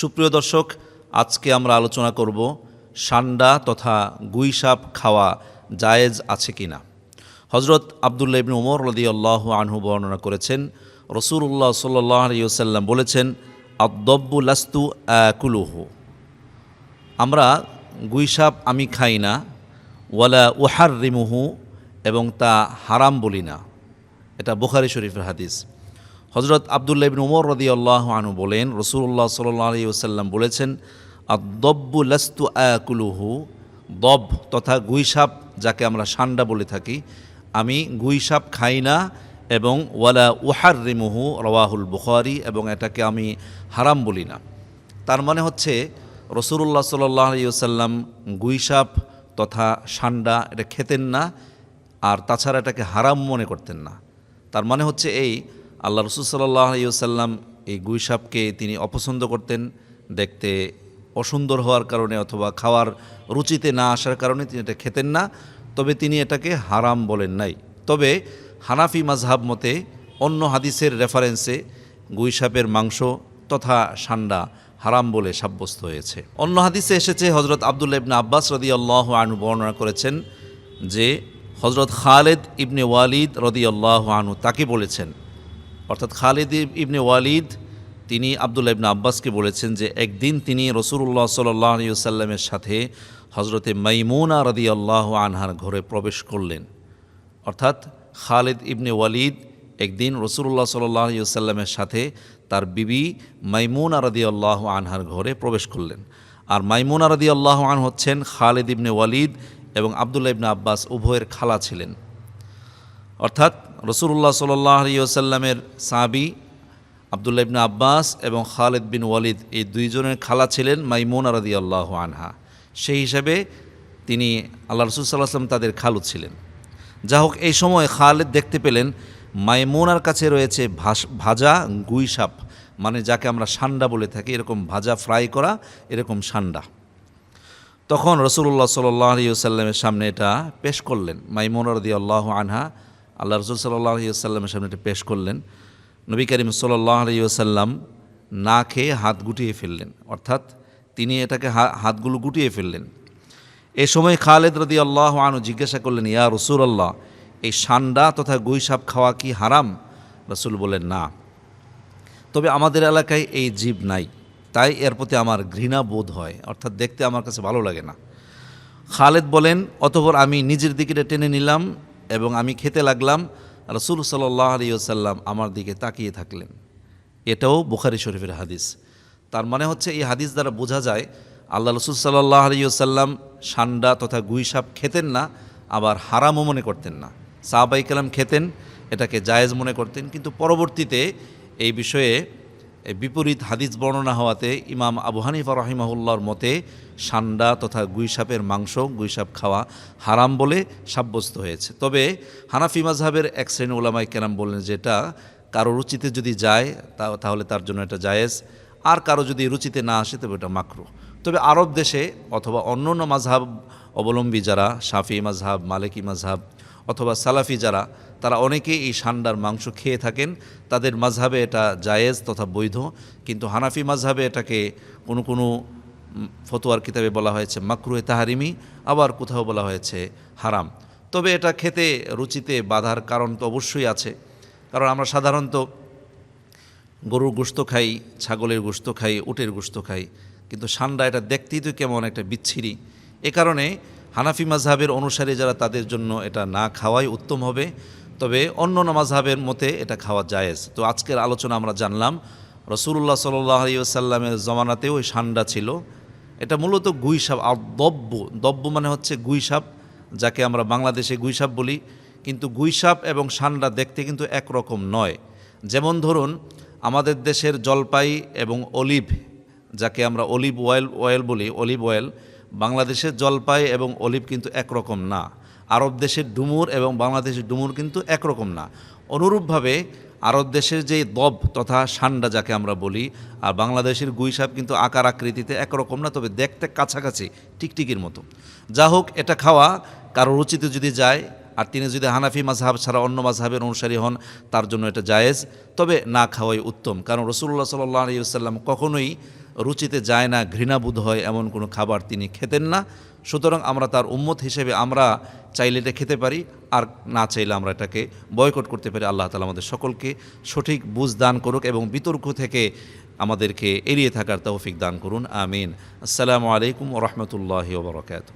সুপ্রিয় দর্শক, আজকে আমরা আলোচনা করব সান্ডা তথা গুইসাপ খাওয়া জায়েজ আছে কিনা। হজরত আবদুল্লাহ ইবনে উমর রদি আল্লাহ আনহু বর্ণনা করেছেন রসুল্লাহ সাল্লাহ আলিয়াল্লাম বলেছেন আদব্বু লাস্তু কুলুহু আমরা গুইসাপ আমি খাই না, ওয়ালা উহার রিমুহু এবং তা হারাম বলি না। এটা বোখারি শরীফের হাদিস। হজরত আবদুল্লাহ ইবিন উমর রদি আল্লাহ আনু বলেন রসুল্লাহ সাল্লাহ আলী ওসাল্লাম বলেছেন আদব্বু লাস্তু আকুলুহু দব তথা গুইসাপ যাকে আমরা সান্ডা বলে থাকি, আমি গুইসাপ খাই না এবং ওয়ালা উহার রিমুহু রওয়াহুল বুখারি, এবং এটাকে আমি হারাম বলি না। তার মানে হচ্ছে রসুল্লাহ সাল্লাহ আলিয়াল্লাম গুইসাপ তথা সান্ডা এটা খেতেন না, আর তাছাড়া এটাকে হারাম মনে করতেন না। তার মানে হচ্ছে এই আল্লাহ রসুল সাল্লাহ আলিয়াল্লাম এই গুইসাপকে তিনি অপছন্দ করতেন দেখতে অসুন্দর হওয়ার কারণে অথবা খাওয়ার রুচিতে না আসার কারণে তিনি এটা খেতেন না, তবে তিনি এটাকে হারাম বলেন নাই। তবে হানাফি মাজহাব মতে অন্য হাদিসের রেফারেন্সে গুইসাপের মাংস তথা সান্ডা হারাম বলে সাব্যস্ত হয়েছে। অন্য হাদিসে এসেছে হজরত আবদুল্লা ইবনে আব্বাস রদি আল্লাহ আনু বর্ণনা করেছেন যে হজরত খালেদ ইবনে ওয়ালিদ রদি আল্লাহ আনু তাকে বলেছেন অর্থাৎ খালেদ ইবনে ওয়ালিদ, তিনি আবদুল্লা ইবনে আব্বাসকে বলেছেন যে একদিন তিনি রসুল্লাহ সাল্লাহ আলিয়াল্লামের সাথে হজরতে মাইমুনা রদি আল্লাহ আনহার ঘরে প্রবেশ করলেন। অর্থাৎ খালেদ ইবনে ওয়ালিদ একদিন রসুল্লাহ সাল্লাহ আলিয়াল্লামের সাথে তার বিবি মাইমুন আরদি আল্লাহ আনহার ঘরে প্রবেশ করলেন। আর মাইমুন আরদি আল্লাহ আন হচ্ছেন খালেদ ইবনে ওয়ালিদ এবং আবদুল্লাহ ইবনে আব্বাস উভয়ের খালা ছিলেন। অর্থাৎ রসুল্লাহ সাল্লাহ আলিয়াল্লামের সাবি আবদুল্লাহ ইবনে আব্বাস এবং খালেদ বিন ওয়ালিদ এই দুইজনের খালা ছিলেন মাইমুন আরদি আল্লাহ আনহা। সেই হিসাবে তিনি আল্লাহ রসুল সাল্লাহ আসলাম তাদের খালু ছিলেন। যা হোক এই সময় খালেদ দেখতে পেলেন মাইমুনার কাছে রয়েছে ভাজা গুই সাপ মানে যাকে আমরা সান্ডা বলে থাকি, এরকম ভাজা ফ্রাই করা, এরকম সান্ডা। তখন রসুল্লাহ সাল্লাহ আলিয়াল্লামের সামনে এটা পেশ করলেন, মাইমুন রদি আল্লাহ আনহা আল্লাহ রসুল সাল্লাহ আলিয়াল্লামের সামনে এটা পেশ করলেন। নবী করিম সাল্লাহ আলিয়াল্লাম না খেয়ে হাত গুটিয়ে ফেললেন। অর্থাৎ তিনি এটাকে হাতগুলো গুটিয়ে ফেললেন। এ সময় খালেদ রদি আল্লাহ আনু জিজ্ঞাসা করলেন, ইয়া রসুল আল্লাহ এই সান্ডা তথা গুইসাপ খাওয়া কি হারাম? রসুল বলেন না। তবে আমাদের এলাকায় এই জীব নাই। তাই এর প্রতি আমার ঘৃণা বোধ হয়। অর্থাৎ দেখতে আমার কাছে ভালো লাগে না। খালেদ বলেন, অতপর আমি নিজের দিকে টেনে নিলাম। এবং আমি খেতে লাগলাম, রসুল সাল্লাহ আলিয়াল্লাম আমার দিকে তাকিয়ে থাকলেন। এটাও বুখারি শরীফের হাদিস। তার মানে হচ্ছে এই হাদিস দ্বারা বোঝা যায়, আল্লাহ রসুল সাল্লাহ আলিয়াল্লাম সান্ডা তথা গুইসাপ খেতেন না, আবার হারামও মনে করতেন না। সাহাবাই কালাম খেতেন, এটাকে জায়েজ মনে করতেন, কিন্তু পরবর্তীতে এই বিষয়ে বিপরীত হাদিস বর্ণনা হওয়াতে ইমাম আবু হানিফা রহিমাহুল্লার মতে সান্ডা তথা গুইসাপের মাংস, গুইসাপ খাওয়া হারাম বলে সাব্যস্ত হয়েছে। তবে হানাফি মাজহাবের এক শ্রেণি ওলামাই কেরাম বললেন যেটা কারও রুচিতে যদি যায়, তা, তাহলে তার জন্য এটা জায়েজ। আর কারও যদি রুচিতে না আসে, তবে এটা মাকরু। তবে আরব দেশে অথবা অন্য অন্য মাঝহাব অবলম্বী যারা, শাফি মাজহাব মালিকি মাজহাব অথবা সালাফি যারা, তারা অনেকেই এই সান্ডার মাংস খেয়ে থাকেন। তাদের মাঝহাবে এটা জায়েজ তথা বৈধ। কিন্তু হানাফি মাঝহাবে এটাকে কোনো কোনো ফতোয়ার কিতাবে বলা হয়েছে মাকরুয়ে তাহারিমি, আবার কোথাও বলা হয়েছে হারাম। তবে এটা খেতে রুচিতে বাধার কারণ তো অবশ্যই আছে। কারণ আমরা সাধারণত গরুর গোস্ত খাই, ছাগলের গোস্ত খাই, উটের গোস্ত খাই। কিন্তু সান্ডা এটা দেখতেই তো কেমন একটা বিচ্ছিরি। এ কারণে হানাফি মাজহাবের অনুসারী যারা তাদের জন্য এটা না খাওয়াই উত্তম হবে, তবে অন্য মাঝহাবের মতে এটা খাওয়া জায়েজ। তো আজকের আলোচনা আমরা জানলাম রসুল্লাহ সাল্লামের জমানাতেও ওই সান্ডা ছিল। এটা মূলত গুইসাপ আর দব্য দব্য মানে হচ্ছে গুইসাপ যাকে আমরা বাংলাদেশে গুইসাপ বলি। কিন্তু গুইসাপ এবং সান্ডা দেখতে কিন্তু একরকম নয়। যেমন ধরুন, আমাদের দেশের জলপাই এবং অলিভ, যাকে আমরা অলিভ অয়েল অয়েল বলি, অলিভ অয়েল বাংলাদেশের জলপাই এবং অলিভ কিন্তু একরকম না। আরব দেশের ডুমুর এবং বাংলাদেশের ডুমুর কিন্তু একরকম না। অনুরূপভাবে আরব দেশের যে দব তথা সান্ডা যাকে আমরা বলি, আর বাংলাদেশের গুইসাপ কিন্তু আকার আকৃতিতে একরকম না, তবে দেখতে কাছাকাছি, টিকটিকির মতো। যা হোক, এটা খাওয়া কারও রুচিতে যদি যায়, আর তিনি যদি হানাফি মাঝহাব ছাড়া অন্য মাঝহাবের অনুসারী হন, তার জন্য এটা জায়েজ। তবে না খাওয়াই উত্তম, কারণ রসুল্লাহ সাল্লাহ আলিয়াল্লাম কখনোই রুচিতে যায় না, ঘৃণাবোধ হয় এমন কোনো খাবার তিনি খেতেন না। সুতরাং আমরা তার উম্মত হিসেবে আমরা চাইলে এটা খেতে পারি, আর না চাইলে আমরা এটাকে বয়কট করতে পারি। আল্লাহ তালা আমাদের সকলকে সঠিক বুঝ দান করুক এবং বিতর্ক থেকে আমাদেরকে এড়িয়ে থাকার তৌফিক দান করুন। আমিন। আসসালামু আলাইকুম রহমতুল্লাহ ওবরাকাত